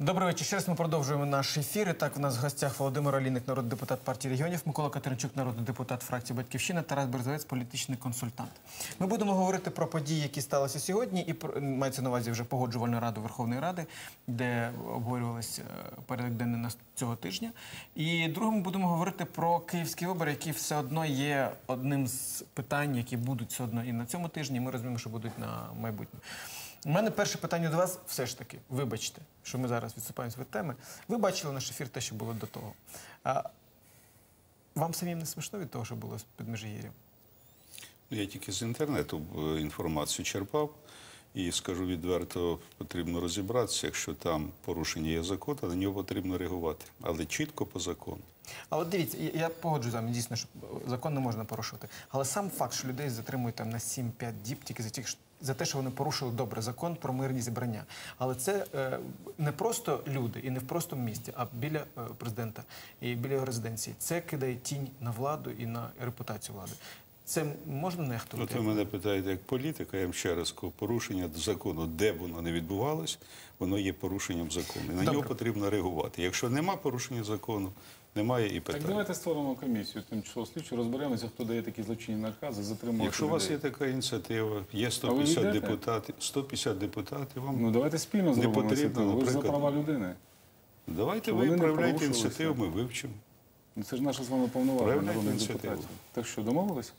Добрий вечір. Ще раз ми продовжуємо наш ефір. І так, у нас в гостях Володимир Олійник, народний депутат партії регіонів, Микола Катеринчук, народний депутат фракції Батьківщина, Тарас Березовець, політичний консультант. Ми будемо говорити про події, які сталися сьогодні, і мається на увазі вже погоджувальну раду Верховної Ради, де обговорювалися порядок денний на цього тижня. І другим будемо говорити про київські вибори, які все одно є одним з питань, які будуть все одно і на цьому тижні. Ми розуміємо, що будуть на майбутнє. У мене перше питання до вас все ж таки. Вибачте, що ми зараз відступаємося від теми. Ви бачили наш ефір те, що було до того. А вам самим не смішно від того, що було під Межигір'ям? Я тільки з інтернету е, інформацію черпав і скажу відверто, потрібно розібратися, якщо там порушення є закону, на нього потрібно реагувати, але чітко по закону. А от дивіться, я, погоджуюсь з вами, дійсно, що закон не можна порушувати. Але сам факт, що людей затримують там на 7-5 діб тільки за тих, за те, що вони порушили добре закон про мирні зібрання. Але це е, не просто люди і не в простому місті, а біля е, президента і біля його резиденції. Це кидає тінь на владу і на репутацію влади. Це можна От нехтувати? ви мене питаєте як політика, я вам ще раз кажу, порушення закону, де б воно не відбувалось, воно є порушенням закону. І на Добре. нього потрібно реагувати. Якщо нема порушення закону, немає і Так давайте створимо комісію тимчасово слідчу, розберемося, хто дає такі злочинні накази, затримувати Якщо у вас є така ініціатива, є 150 депутатів, 150 депутатів, вам Ну давайте спільно Не зробимо потрібно. Ви ж за права людини. давайте ви не проявляйте ініціативу, ми вивчимо. Ну, Це ж наше з вами повноваження депутатів. Так що, домовилися?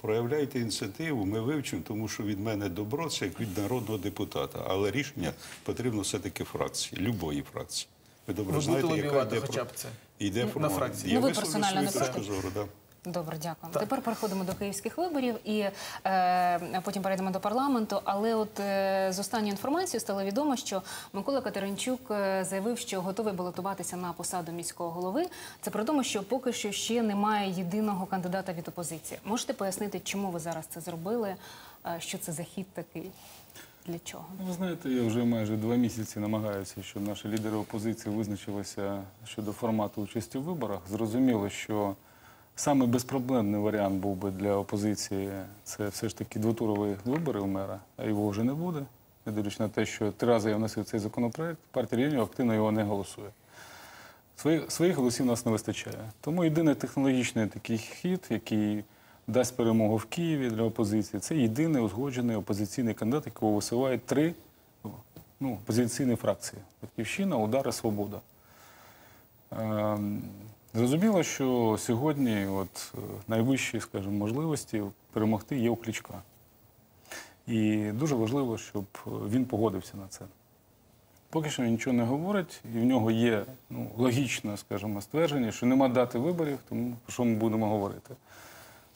Проявляйте ініціативу, ми вивчимо, тому що від мене добро це як від народного депутата. Але рішення потрібно все-таки фракції, любої фракції. Ви добре Ви знаєте, яка йде хоча б це? Йде На фракції. Ну, ви персонально не зору. Да. Добре, дякую. Тепер переходимо до київських виборів і е, потім перейдемо до парламенту. Але от е, з останньої інформації стало відомо, що Микола Катеринчук е, заявив, що готовий балотуватися на посаду міського голови. Це при тому, що поки що ще немає єдиного кандидата від опозиції. Можете пояснити, чому ви зараз це зробили? Е, що це за хід такий? Для чого? Ну, Ви знаєте, я вже майже два місяці намагаюся, щоб наші лідери опозиції визначилися щодо формату участі в виборах. Зрозуміло, що саме безпроблемний варіант був би для опозиції це все ж таки двотурові вибори у мера, а його вже не буде. Не дивлячись на те, що три рази я вносив цей законопроект, партія регіонів активно його не голосує. Своїх, голосів нас не вистачає. Тому єдиний технологічний такий хід, який дасть перемогу в Києві для опозиції, це єдиний узгоджений опозиційний кандидат, якого висувають три ну, опозиційні фракції: Батьківщина, Удар і Свобода. Ем, Зрозуміло, що сьогодні от, е, найвищі, скажімо, можливості перемогти є у Кличка. І дуже важливо, щоб е, він погодився на це. Поки що він нічого не говорить, і в нього є ну, логічне, скажімо, ствердження, що нема дати виборів, тому про що ми будемо говорити.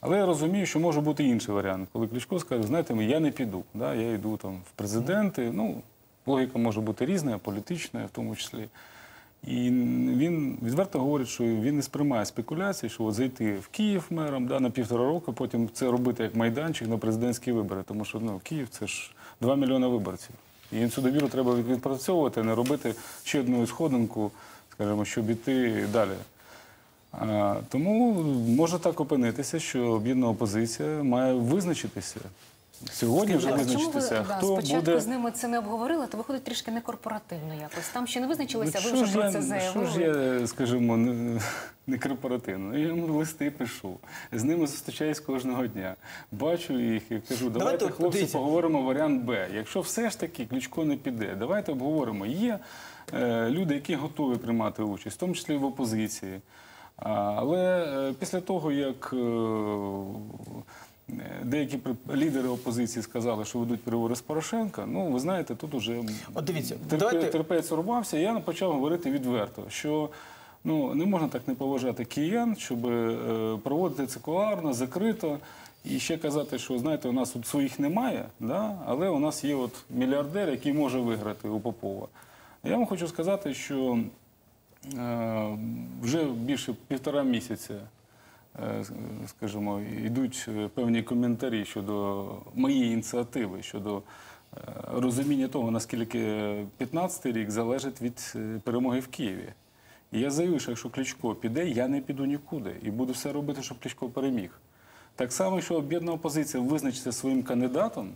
Але я розумію, що може бути інший варіант, коли Кличко скаже, знаєте, я не піду, да, я йду там в президенти. Ну, логіка може бути різна, політична в тому числі. І він відверто говорить, що він не сприймає спекуляції, що от зайти в Київ мером да, на півтора року, потім це робити як майданчик на президентські вибори. Тому що ну, Київ це ж 2 мільйони виборців. І цю довіру треба відпрацьовувати, не робити ще одну сходинку, скажімо, щоб іти далі. Тому може так опинитися, що об'єднана опозиція має визначитися. Сьогодні вже ви визначитися, да, хто спочатку буде. з ними це не обговорили, то виходить трішки некорпоративно якось. Там ще не визначилися, ви Ну, що вже про це Що ж заявили. я, скажімо, не, не корпоративно. Я йому листи пишу, з ними зустрічаюсь кожного дня. Бачу їх і кажу, давайте, Давайте, хлопці, поговоримо варіант Б. Якщо все ж таки Кличко не піде, давайте обговоримо. Є е, люди, які готові приймати участь, в тому числі в опозиції. Але е, після того, як е, деякі лідери опозиції сказали, що ведуть переговори з Порошенка, ну ви знаєте, тут уже От дивіться, терпе- давайте- терпець урвався, я почав говорити відверто, що ну, не можна так не поважати киян, щоб е, проводити це кулуарно, закрито. І ще казати, що знаєте, у нас тут своїх немає, да? але у нас є от мільярдер, який може виграти у Попова. Я вам хочу сказати, що вже більше півтора місяця, е, скажімо, йдуть е, певні коментарі щодо моєї ініціативи, щодо е, розуміння того, наскільки 15-й рік залежить від е, перемоги в Києві. І я заявив, що якщо Кличко піде, я не піду нікуди і буду все робити, щоб Кличко переміг. Так само, що об'єднана опозиція визначиться своїм кандидатом,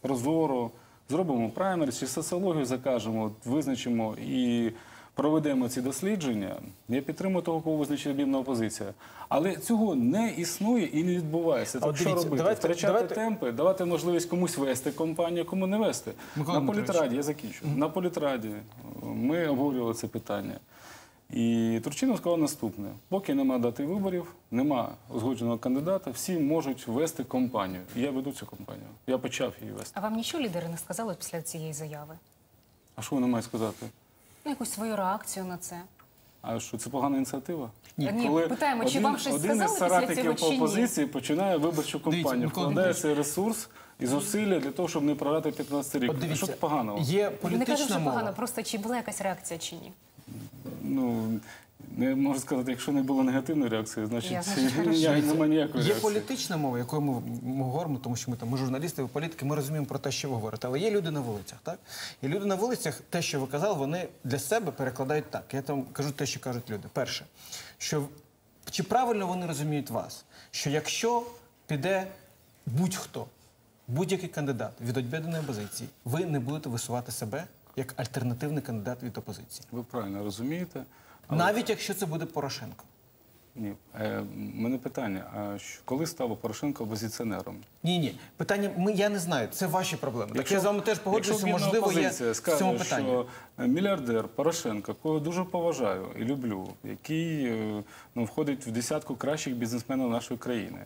прозоро, Зробимо праймерис чи соціологію закажемо, визначимо і проведемо ці дослідження. Я підтримую того, кого визначить об'єднана опозиція. Але цього не існує і не відбувається. Так що робити? давайте- Втрачати давайте- темпи, давати можливість комусь вести компанію, кому не вести. Микола На політраді, я закінчу. На політраді е, ми обговорювали це питання. І Турчинов сказав наступне: поки нема дати виборів, нема узгодженого кандидата, всі можуть вести компанію. І я веду цю компанію. Я почав її вести. А вам нічого лідери не сказали після цієї заяви? А що вони мають сказати? Ну, якусь свою реакцію на це. А що це погана ініціатива? Ні, питаємо, чи вам щось один сказали після цього по чи ні? опозиції починає виборчу кампанію, Микола вкладає Дмитрович. цей ресурс і зусилля для того, щоб не програти 15 рік. От що дивіться, тут поганого? є Не кажу, що мова. погано, просто чи була якась реакція чи ні? Ну, не можу сказати, якщо не було негативної реакції, значить, Я, немає ніякої Є реакції. політична мова, якою ми, ми говоримо, тому що ми там ми журналісти, ви політики, ми розуміємо про те, що ви говорите. Але є люди на вулицях, так? І люди на вулицях, те, що ви казали, вони для себе перекладають так. Я там кажу те, що кажуть люди. Перше, що чи правильно вони розуміють вас, що якщо піде будь-хто, будь-який кандидат від об'єднаної опозиції, ви не будете висувати себе як альтернативний кандидат від опозиції. Ви правильно розумієте. Але- Навіть якщо це буде Порошенко. Ні. Е, мене питання: а що- коли став Порошенко опозиціонером? Ні, ні. Питання ми я не знаю. Це ваші проблеми. Так я з вами теж погоджуюся, можливо, я опозиція в скаже, цьому питанні. що мільярдер Порошенко, кого дуже поважаю і люблю, який е, ну, входить в десятку кращих бізнесменів нашої країни.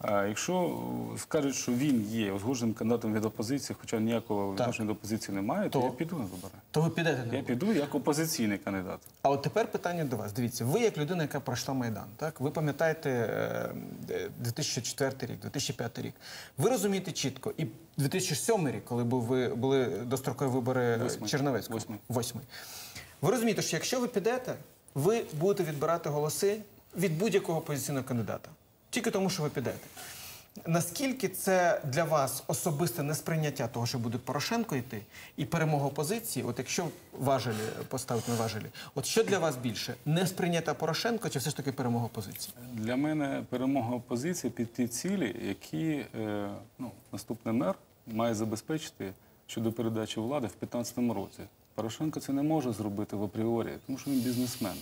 А якщо е, скажуть, що він є узгодженим кандидатом від опозиції, хоча ніякого відношення до опозиції немає, то, То? я піду на вибори. То ви підете на Я піду як опозиційний кандидат. А от тепер питання до вас. Дивіться, ви як людина, яка пройшла Майдан, так? Ви пам'ятаєте е, е, 2004 рік, 2005 рік. Ви розумієте чітко, і 2007 рік, коли був, ви, були дострокові вибори е, Черновецького. Восьмий. Ви розумієте, що якщо ви підете, ви будете відбирати голоси від будь-якого опозиційного кандидата. Тільки тому, що ви підете. Наскільки це для вас особисте несприйняття того, що буде Порошенко йти, і перемога опозиції, от якщо важелі поставити на важелі, от що для вас більше? Несприйняття Порошенко чи все ж таки перемога опозиції? Для мене перемога опозиції під ті цілі, які е, ну, наступний мер має забезпечити щодо передачі влади в 2015 році. Порошенко це не може зробити в апріорі, тому що він бізнесмен.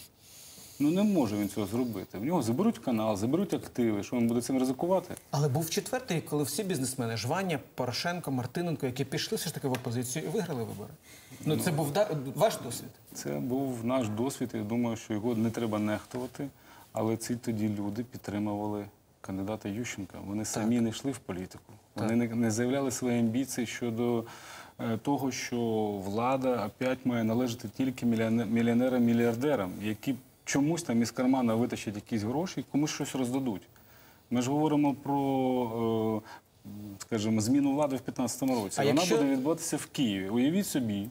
Ну не може він цього зробити. В нього заберуть канал, заберуть активи. Що він буде цим ризикувати? Але був четвертий, коли всі бізнесмени Жвання, Порошенко, Мартиненко, які пішли все ж таки в опозицію і виграли вибори. Ну це був да- ваш досвід. Це був наш досвід. і Я думаю, що його не треба нехтувати. Але ці тоді люди підтримували кандидата Ющенка. Вони самі не йшли в політику. Вони не, заявляли свої амбіції щодо е, того, що влада опять має належати тільки мільйоне- мільйонерам-мільярдерам, які чомусь там із кармана витащать якісь гроші і комусь щось роздадуть. Ми ж говоримо про, е, скажімо, зміну влади в 2015 році. А Вона якщо- буде відбуватися в Києві. Уявіть собі,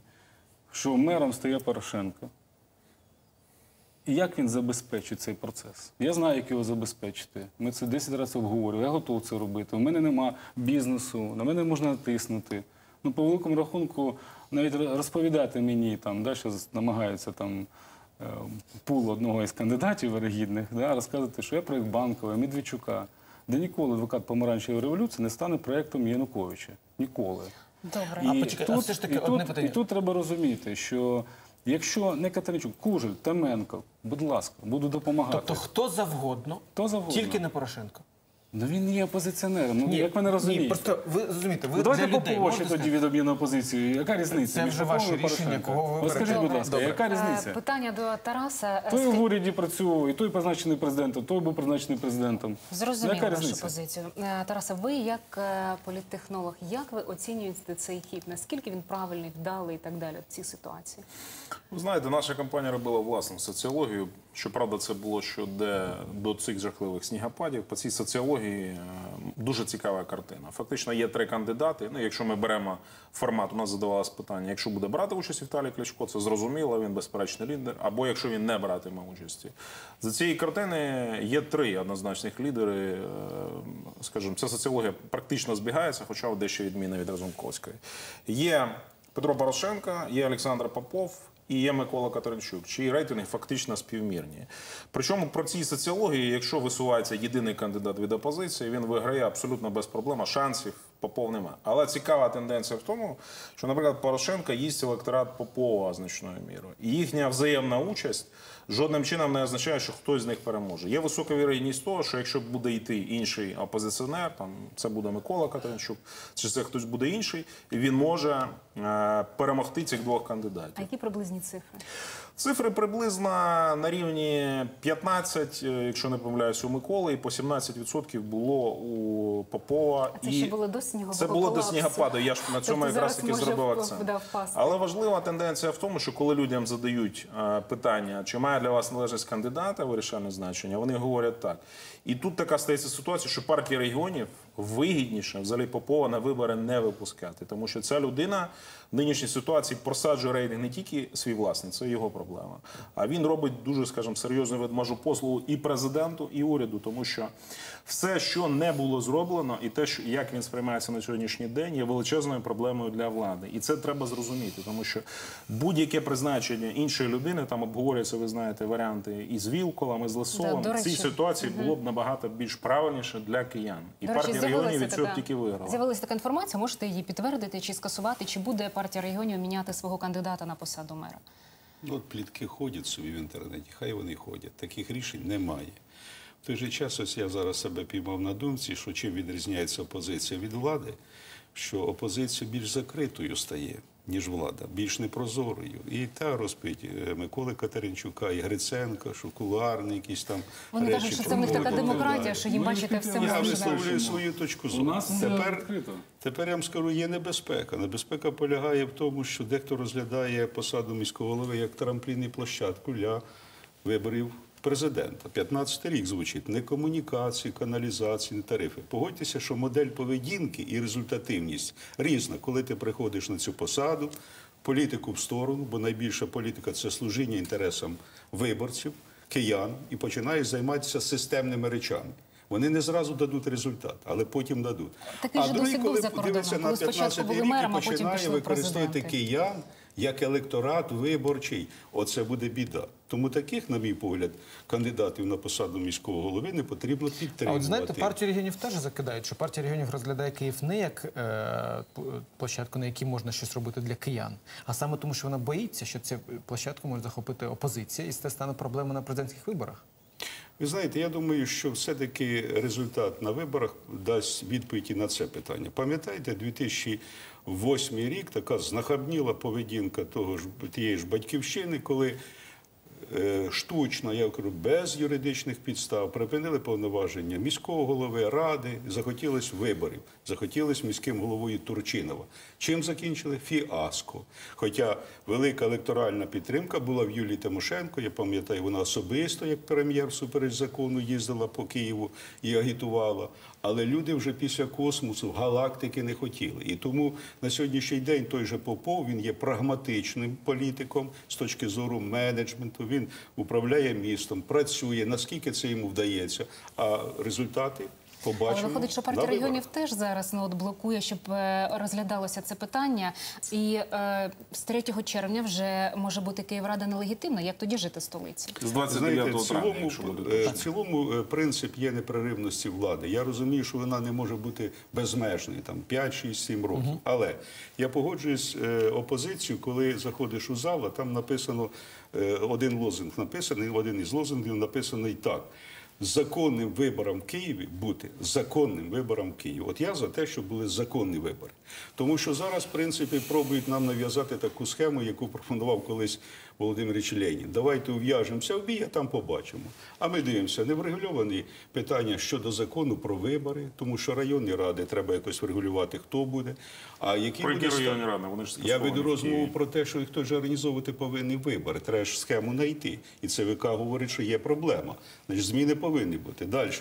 що мером стає Порошенко. І як він забезпечить цей процес? Я знаю, як його забезпечити. Ми це 10 разів обговорювали. Я готовий це робити. У мене нема бізнесу, на мене можна натиснути. Ну, по великому рахунку, навіть розповідати мені там, да, що намагаються там пул одного із кандидатів вирогідних, да, розказувати, що я проєкт Банкова, Медведчука. Де ніколи адвокат помаранчевої революції не стане проєктом Януковича. Ніколи. Добре. А почекай, а все ж таки і одне тут, питання. І тут треба розуміти, що якщо не Катеринчук, Кужель, Теменко, будь ласка, буду допомагати. Тобто хто завгодно, Хто завгодно. тільки не Порошенко. Ну він є опозиціонером. Ну як ви не розумієте? Ні, просто ви розумієте, ви Ну, давайте для по людей можете тоді від об'єднаної опозиції. Яка різниця? Це між вже Поповим ваше і Порошенко? рішення, кого ви От скажіть, будь ласка, Добре. яка Е, різниця? Питання до Тараса. Е, Той в скажіть- уряді працював, і той призначений президентом, той був призначений президентом. Зрозуміло Яка вашу різниця? позицію. Е, Тарасе, ви як е, політтехнолог, як ви оцінюєте цей хід? Наскільки він правильний, вдалий і так далі в цій ситуації? Ви знаєте, наша компанія робила власну соціологію. Щоправда, це було щодо до цих жахливих снігопадів. По цій соціології е, дуже цікава картина. Фактично є три кандидати. Ну, якщо ми беремо формат, у нас задавалось питання: якщо буде брати участь Віталій Кличко, це зрозуміло, він безперечний лідер. Або якщо він не братиме участі. За цієї картини є три однозначних лідери. Е, Скажімо, ця соціологія практично збігається, хоча дещо відмінна від Разумковської. Є Петро Порошенко, є Олександр Попов і є Микола Катеринчук, чиї рейтинги фактично співмірні. Причому про цій соціології, якщо висувається єдиний кандидат від опозиції, він виграє абсолютно без проблем, шансів Попов нема. Але цікава тенденція в тому, що, наприклад, Порошенка їсть електорат Попова значною мірою. І їхня взаємна участь жодним чином не означає, що хтось з них переможе. Є висока вірогідність того, що якщо буде йти інший опозиціонер, там це буде Микола Катеринчук, чи це хтось буде інший, він може перемогти цих двох кандидатів. А які приблизні цифри? Цифри приблизно на рівні 15, е, якщо не помиляюся, у Миколи, і по 17% було у Попова. А це і ще було до снігового Це було до снігопаду. Я ж на цьому Тобто якраз таки зробив акцент. Але важлива тенденція в тому, що коли людям задають е, питання, чи має для вас належність кандидата вирішальне значення, вони говорять так. І тут така стається ситуація, що партії регіонів вигідніше взагалі Попова на вибори не випускати, тому що ця людина нинішній ситуації просаджує рейтинг не тільки свій власний, це його проблема. А він робить дуже, скажімо, серйозну ведмежу послугу і президенту, і уряду, тому що все, що не було зроблено, і те, що як він сприймається на сьогоднішній день, є величезною проблемою для влади. І це треба зрозуміти, тому що будь-яке призначення іншої людини там обговорюється, ви знаєте, варіанти і з Вілколом, і з Лисовим. Да, В цій речі. ситуації було б набагато більш правильніше для киян. І До речі, партія регіонів з'явилася від цього така- тільки виграла. З'явилася така інформація, можете її підтвердити чи скасувати, чи буде партія регіонів міняти свого кандидата на посаду мера? Ну, от плітки ходять собі в інтернеті, хай вони ходять. Таких рішень немає. В той же час, ось я зараз себе піймав на думці, що чим відрізняється опозиція від влади, що опозиція більш закритою стає, ніж влада, більш непрозорою. І та розпить е, Миколи Катеринчука, і Гриценка, що кулуарні якісь там. Вони речі кажуть, що це в них така демократія, що їм бачите все Я можливо. можливе. висловлюю свою точку зору. нас тепер, відкрито. тепер я вам скажу, є небезпека. Небезпека полягає в тому, що дехто розглядає посаду міського голови як трамплінну площадку для виборів президента. 15 рік звучить не комунікації, каналізації, не тарифи. Погодьтеся, що модель поведінки і результативність різна, коли ти приходиш на цю посаду. Політику в сторону, бо найбільша політика це служіння інтересам виборців, киян, і починаєш займатися системними речами. Вони не зразу дадуть результат, але потім дадуть. Такий досвід був коли за кордоном, коли на 15 були рік і а починає використовувати киян як електорат виборчий. Оце буде біда. Тому таких, на мій погляд, кандидатів на посаду міського голови не потрібно А підтримувати. от знаєте, партію регіонів теж закидають, що партія регіонів розглядає Київ не як е, площадку, на якій можна щось робити для киян, а саме тому, що вона боїться, що цю площадку може захопити опозиція, і це стане проблемою на президентських виборах. Ви знаєте, я думаю, що все-таки результат на виборах дасть відповідь на це питання. Пам'ятаєте, 2008 рік така знахабніла поведінка того ж тієї ж батьківщини, коли штучно, я кажу, без юридичних підстав припинили повноваження міського голови, ради, захотілось виборів, захотілось міським головою Турчинова. Чим закінчили? Фіаско. Хоча велика електоральна підтримка була в Юлії Тимошенко, я пам'ятаю, вона особисто, як прем'єр всупереч закону, їздила по Києву і агітувала. Але люди вже після космосу галактики не хотіли. І тому на сьогоднішній день той же Попов він є прагматичним політиком з точки зору менеджменту. Він управляє містом, працює. Наскільки це йому вдається? А результати побачимо. Але виходить, що партія регіонів теж зараз ну, от блокує, щоб е, розглядалося це питання. І е, з 3 червня вже може бути Київрада нелегітимна. Як тоді жити столиці? З Знаєте, 29 травня, цілому, якщо буде е, в цілому е, принцип є непреривності влади. Я розумію, що вона не може бути безмежною, там 5, 6, 7 років. Але я погоджуюсь е, опозицією, коли заходиш у зал, а там написано е, один лозунг написаний, один із лозунгів написаний так. Законним виборам в Києві бути законним виборам в Києві. От я за те, щоб були законні вибори. Тому що зараз, в принципі, пробують нам нав'язати таку схему, яку пропонував колись Володимир Ілліч Ленін. Давайте ув'яжемося в бій, а там побачимо. А ми дивимося, не врегульовані питання щодо закону про вибори, тому що районні ради треба якось врегулювати, хто буде. А які Про які районні ради? Вони ж я веду розмову про те, що хтось же організовувати повинні вибори. Треба ж схему знайти. І ЦВК говорить, що є проблема. Значить, зміни повинні бути. Далі.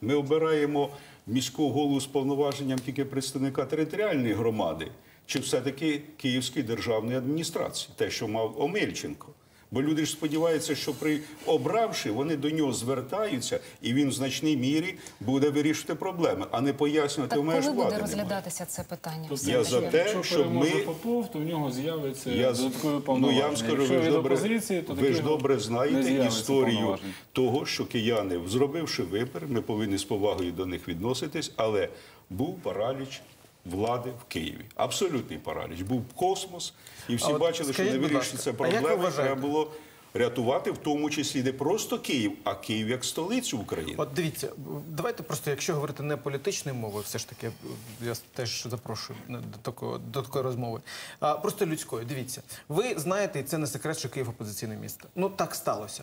Ми обираємо міського голову з повноваженням тільки представника територіальної громади, чи все-таки Київської державної адміністрації, те, що мав Омельченко. Бо люди ж сподіваються, що при обравши, вони до нього звертаються, і він в значній мірі буде вирішувати проблеми, а не пояснювати, Так у мене ж коли буде розглядатися це питання? Тобто, Я за те, якщо щоб переможе ми- Попов, то в нього з'явиться Я, додаткові ну, повноваження. я вам скажу, Якщо ви ж добре, опозиції, то ви ж добре не знаєте з'явиться історію того, що кияни, зробивши вибір, ми повинні з повагою до них відноситись, але був параліч влади в Києві. Абсолютний параліч. Був космос, і всі А от бачили, що не вирішиться ласка, а як ви проблеми. вважаєте? Треба було рятувати, в тому числі не просто Київ, а Київ як столицю України. От дивіться, давайте просто, якщо говорити не політичною мовою, все ж таки я теж запрошую до такої, до такої розмови. А просто людською. Дивіться, ви знаєте, і це не секрет, що Київ опозиційне місто. Ну так сталося.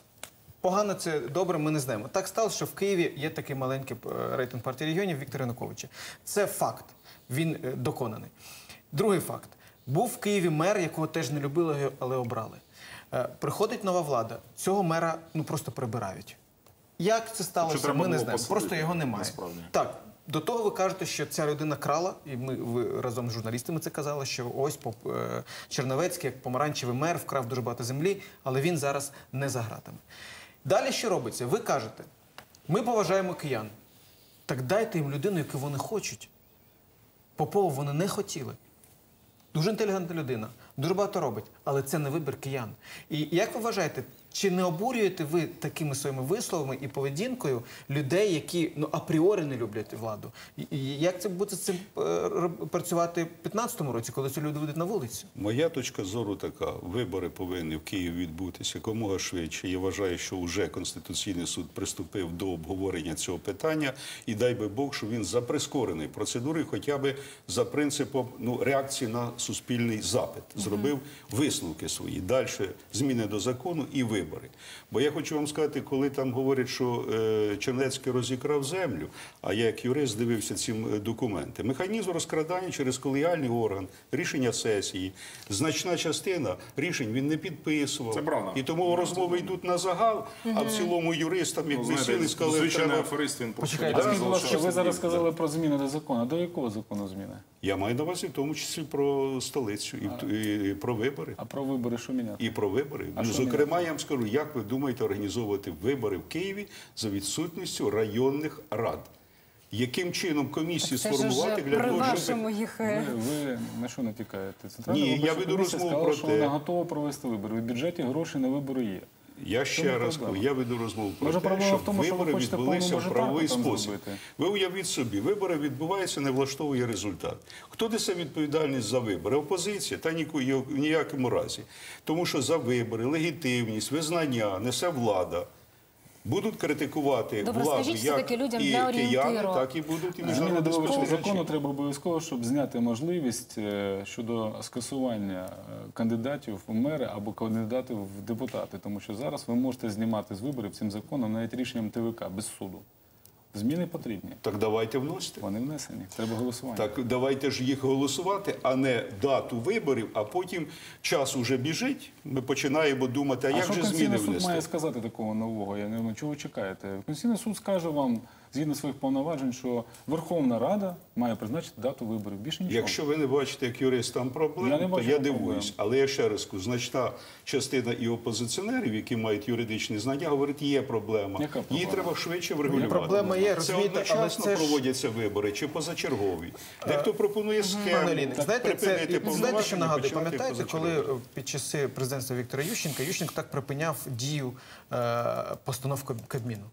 Погано це добре, ми не знаємо. Так сталося, що в Києві є такий маленький е, рейтинг партії регіонів Віктора Януковича. Це факт. Він е, доконаний. Другий факт. Був в Києві мер, якого теж не любили, але обрали. Е, Приходить нова влада, цього мера ну просто прибирають. Як це сталося, ми не знаємо. посадити, Просто його немає. насправді. Так, до того ви кажете, що ця людина крала, і ми ви разом з журналістами це казали, що ось е, Черновецький, як помаранчевий мер, вкрав дуже багато землі, але він зараз не за гратами. Далі що робиться? Ви кажете, ми поважаємо киян. Так дайте їм людину, яку вони хочуть. Попова вони не хотіли. Дуже інтелігентна людина, дуже багато робить, але це не вибір киян. І як ви вважаєте, чи не обурюєте ви такими своїми висловами і поведінкою людей, які ну апріорі не люблять владу? І, і як це буде з цим е, працювати в 15-му році, коли ці люди вийдуть на вулицю? Моя точка зору така: вибори повинні в Києві відбутися якомога швидше. Я вважаю, що вже Конституційний суд приступив до обговорення цього питання, і дай би Бог, що він за прискореною процедурою, хоча б за принципом ну, реакції на суспільний запит, зробив висновки свої. Далі зміни до закону і вибори. Бо я хочу вам сказати, коли там говорять, що е, Чернецький розікрав землю, а я як юрист дивився ці документи. Механізм розкрадання через колегіальний орган, рішення сесії, значна частина рішень він не підписував. Це правда. І тому розмови йдуть на загал, а в цілому юристам, як Ну, сіли, сказали, звичайний треба... аферист, він просто Почекайте, скажіть, будь ласка, ви зараз сказали про зміни до закону. До якого закону зміни? Я маю на увазі в тому числі про столицю і, про вибори. А про вибори що міняти? І про вибори. А ну, зокрема, я вам скажу, як ви думаєте організовувати вибори в Києві за відсутністю районних рад? Яким чином комісію так, сформувати для того, щоб їх... е, Ви, ви на що натякаєте? Центральна Ні, я веду розмову про що те- вона готова провести вибори. В бюджеті гроші на вибори є. Я ще раз проблема? я веду розмову про Може, те, щоб в тому, що ви вибори хочете відбулися в правовий спосіб. зробити? Ви уявіть собі, вибори відбуваються, не влаштовує результат. Хто несе відповідальність за вибори? Опозиція та ніякому разі. Тому що за вибори, легітимність, визнання несе влада. Будуть критикувати Добре, владу скажіть як людям і для кияни, орієнтиру. так і будуть і Зміни міжнародні до виборчого спостерігачі. закону треба обов'язково, щоб зняти можливість е, щодо скасування е, кандидатів в мери або кандидатів в депутати. Тому що зараз ви можете знімати з виборів цим законом навіть рішенням ТВК без суду. Зміни потрібні. Так давайте вносити. Вони внесені. Треба голосування. Так давайте ж їх голосувати, а не дату виборів, а потім час уже біжить. Ми починаємо думати, а, А як що же зміни Конституційний суд має сказати такого нового? Я не знаю, чого ви чекаєте? Конституційний суд скаже вам, згідно своїх повноважень, що Верховна Рада має призначити дату виборів. Більше нічого. Якщо ви не бачите, як юрист там проблем, Я то бачу я дивуюсь. Але я ще раз кажу, значна частина і опозиціонерів, які мають юридичні знання, говорить, є проблема. Яка проблема? Її треба швидше врегулювати. Проблема є, це одночасно це ж- проводяться вибори чи позачергові. Дехто пропонує схему. Знаєте, це припинити знаєте, що нагадує? Пам'ятаєте, коли е, під часи президентства Віктора Ющенка Ющенко так припиняв дію е, постанов Кабміну.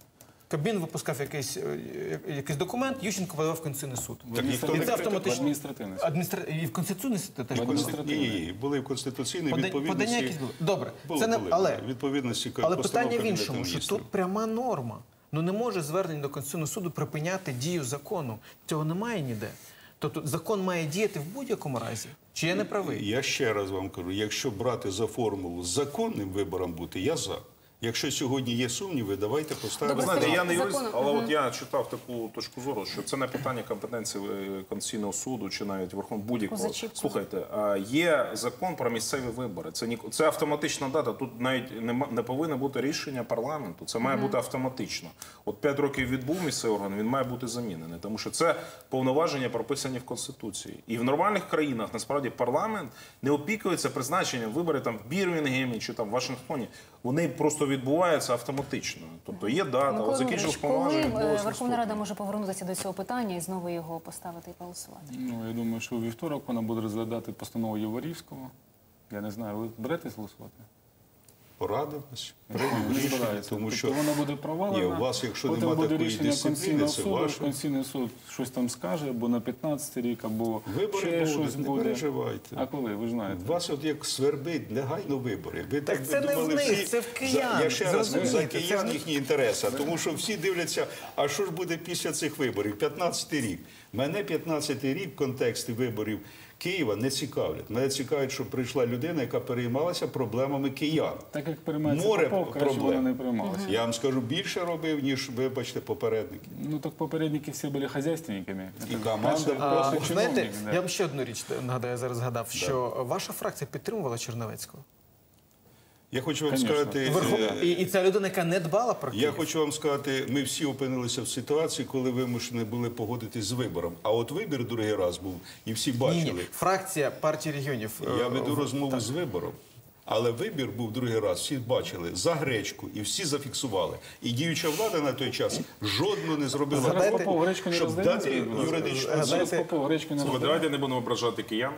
Кабмін випускав якийсь, е, якийсь документ, Ющенко подавав в Конституційний суд. Так ніхто І це автоматично Адміністративний суд. адміністра... і в Конституційний суд теж Ні, ні, були в конституційній Пода- відповідності. Подання якісь були. Добре, Були, це не були, але, відповідності але питання в іншому, що тут пряма норма. Ну не може звернення до Конституційного суду припиняти дію закону. Цього немає ніде. Тобто закон має діяти в будь-якому разі. Чи я не правий? Я ще раз вам кажу: якщо брати за формулу законним виборам бути, я за. Якщо сьогодні є сумніви, давайте Ви поставимо. Добре, знаєте, я не юрист, але от я читав таку точку зору, що це не питання компетенції е, Конституційного суду чи навіть Верховного будь-якого. Слухайте, а є закон про місцеві вибори. Це ні це автоматична дата. Тут навіть не, не повинно бути рішення парламенту. Це має бути автоматично. От 5 років відбув місцевий орган, він має бути замінений, тому що це повноваження прописані в конституції. І в нормальних країнах насправді парламент не опікується призначенням виборів там в Бірмінгемі чи там в Вашингтоні. Вони просто відбуваються автоматично. Тобто є дата, от закінчилось Леонідович, коли повноваження. е, Верховна Рада може повернутися до цього питання і знову його поставити і голосувати? Ну, я думаю, що у вівторок вона буде розглядати постанову Єварівського. Я не знаю, ви беретесь голосувати? Порадимось. Приймемо рішення, тому Тобто що вона буде провалена. Ні, у вас, якщо потім нема буде такої рішення дисципліни, Конституційного це суду, ваше. Конституційний суд щось там скаже, або на 15 рік, або Вибори ще будуть, щось не буде. переживайте. А коли, ви ж знаєте? Вас от як свербить, негайно вибори. Ви так, це би не в них, всі це в за- киян. Я ще раз за Зрозумійте, це киян не- їхні інтереси, тому що всі дивляться, а що ж буде після цих виборів? 15 рік. Мене 15 рік в контексті виборів Києва не цікавлять. Мене цікавить, що прийшла людина, яка переймалася проблемами киян. Так як переймається Море Попов, проблем. вона не приймалася. Я вам скажу, більше робив, ніж, вибачте, попередники. Ну так попередники всі були хазяйственниками. І команда А, просто знаєте, чиновник, да. я вам ще одну річ нагадаю, я зараз згадав, що ваша фракція підтримувала Черновецького. Я хочу вам Конечно. сказати. Верхов... е, І, і ця людина, яка не дбала про Київ. Я хочу вам сказати, ми всі опинилися в ситуації, коли вимушені були погодитись з вибором. А от вибір другий раз був, і всі бачили. ні. Фракція партії регіонів. Я е, веду в- розмову з вибором. Але вибір був другий раз, всі бачили за гречку, і всі зафіксували. І діюча влада на той час жодно не зробила Зараз Попов гречку не щоб роздає. дати юридичну Згадайте, Зараз Попов гречку не роздає. давайте не будемо ображати киян.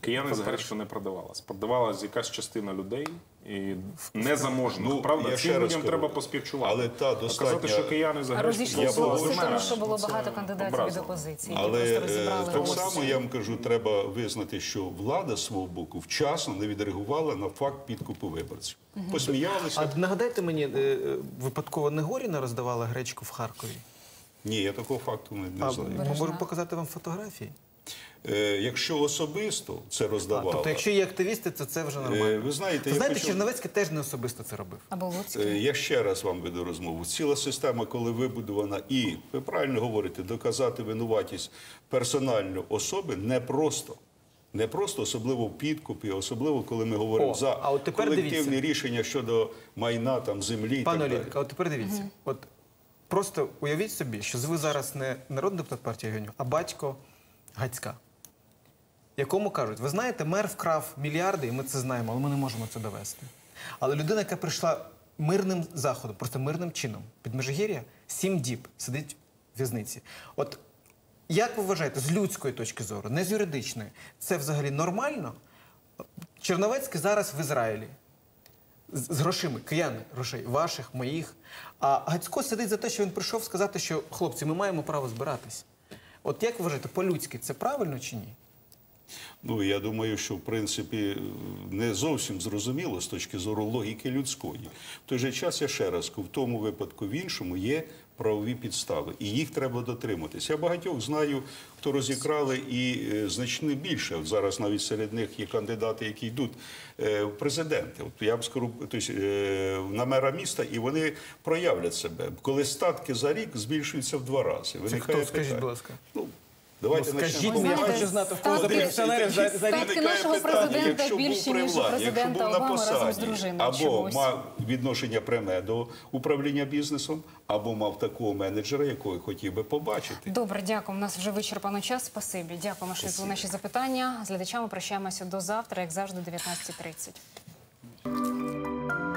Кияни за гречку не продавалась. Продавалась якась частина людей і незаможних. Ну, Правда, я цим ще раз людям кажу, треба поспівчувати. але та А казати, що кияни за А гречку розійшлося тому що було Це багато кандидатів від образливо. опозиції, які Але просто е, розібрали так голоси. само я вам кажу, треба визнати, що влада з свого боку вчасно не відреагувала на факт підкупу виборців. Посміялися. А нагадайте мені, е, е, випадково не Горіна роздавала гречку в Харкові? Ні, я такого факту не, не А знаю. можемо показати вам фотографії. Е, якщо особисто це А, тобто, якщо є активісти, то це вже е, нормально. ви знаєте, я знаєте, хочу- Черновецький теж не особисто це робив. Або Е, Луцький. Я ще раз вам веду розмову. Ціла система, коли вибудована, і ви правильно говорите, доказати винуватість персонально особи непросто. Не просто, особливо в підкупі, особливо коли ми говоримо О, за а от тепер колективні дивіться. рішення щодо майна, там, землі і Пане так далі. Олійник, а от тепер дивіться. От просто уявіть собі, що ви зараз не народний депутат партії регіонів, а батько Гацька. Якому кажуть, ви знаєте, мер вкрав мільярди, і ми це знаємо, але ми не можемо це довести. Але людина, яка прийшла мирним заходом, просто мирним чином під Межигір'я, сім діб сидить в в'язниці. От як ви вважаєте, з людської точки зору, не з юридичної, це взагалі нормально? Черновецький зараз в Ізраїлі з, з грошима, кияни грошей, ваших, моїх. А Гацько сидить за те, що він прийшов сказати, що хлопці, ми маємо право збиратись. От як ви вважаєте, по-людськи це правильно чи ні? Ну, я думаю, що в принципі не зовсім зрозуміло з точки зору логіки людської. В той же час я ще раз в тому випадку, в іншому є правові підстави, і їх треба дотриматися. Я багатьох знаю, хто розікрали і е, значно більше. От зараз навіть серед них є кандидати, які йдуть е, в президенти. От я б скажу, тобто, е, на мера міста, і вони проявлять себе. Коли статки за рік збільшуються в два рази. Виникає хто? Скажіть, будь ласка. Ну, давайте Ну, скажіть я хочу знати, в кого пенсіонерів за, за рік. Статки нашого президента більші, ніж президента Обами разом з дружиною або чомусь. мав відношення пряме до управління бізнесом, або мав такого менеджера, якого хотів би побачити. Добре, дякую. У нас вже вичерпано час. Спасибі. Дякуємо, що відповіли наші запитання. З глядачами прощаємося до завтра, як завжди, 19.30.